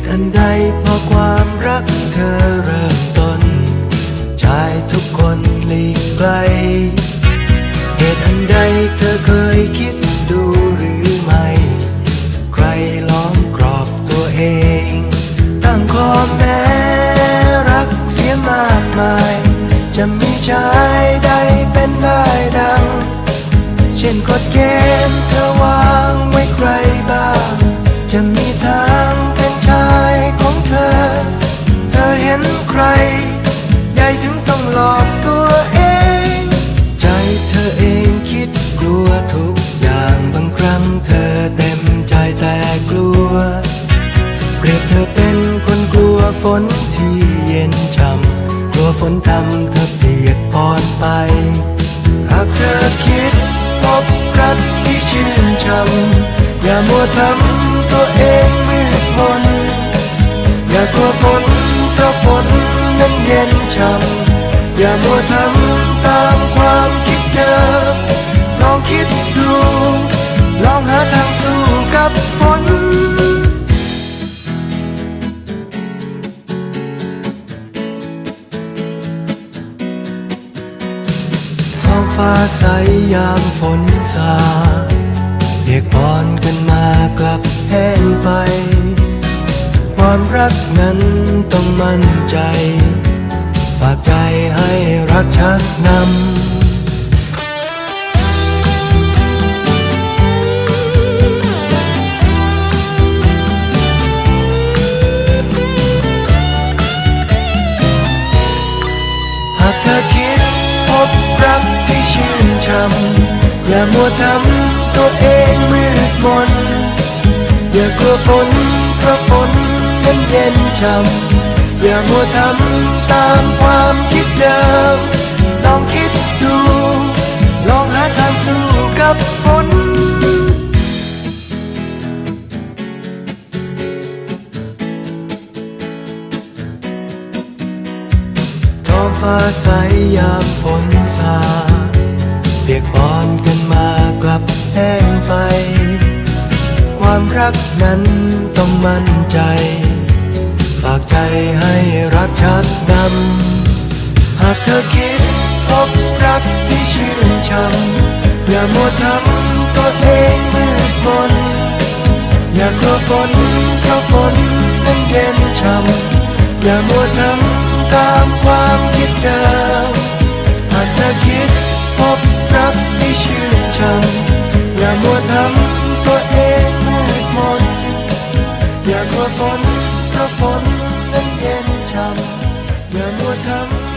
ตุอันใดเพราะความรักเธอเริ่มต้นชายทุกคนหลีกไกล เหตุอันใดเธอเคยคิดดูหรือไม่ ใครล้อมกรอบตัวเอง ตั้งข้อแม้รักเสียมากมาย จะมีชายใดเป็นได้ดัง เช่นกฎเกณฑ์เธอวางไว้ใครบ้าง จะมี ช่ำกลัวฝนทำเธอเปียกปอนไป หากเธอคิดพบรักที่ชื่นช่ำอย่ามัวทำตัวเองมืดมน อย่ากลัวฝนเพราะฝนนั้นเย็นช่ำอย่ามัวทำตามความคิดเดิมลองคิดดู ลองหาทางสู้กับ ฟ้าใสยามฝนสาเรียกบอนกันมากลับแห้งไป ความรักนั้นต้องมั่นใจ ฝากใจให้รักชักนำำ อย่ามัวทำตัวเองมืดมน อย่ากลัวฝนเพราะฝนนั้นเย็นช่ำ อย่ามัวทำตามความคิดเดิมลองคิดดู ลองหาทางสู้กับฝนท้องฟ้าใสยามฝนสา ปียกปอนกันมากลับแห้งไป ความรักนั้นต้องมั่นใจ ฝากใจให้รักชักนำหากเธอคิดพบรักที่ชื่นช่ำอย่ามัวทำตัวเองมืดมนอย่ากลัวฝนเพราะฝนนั้นเย็นช่ำอย่ามัวทำตามความคิดเดิม come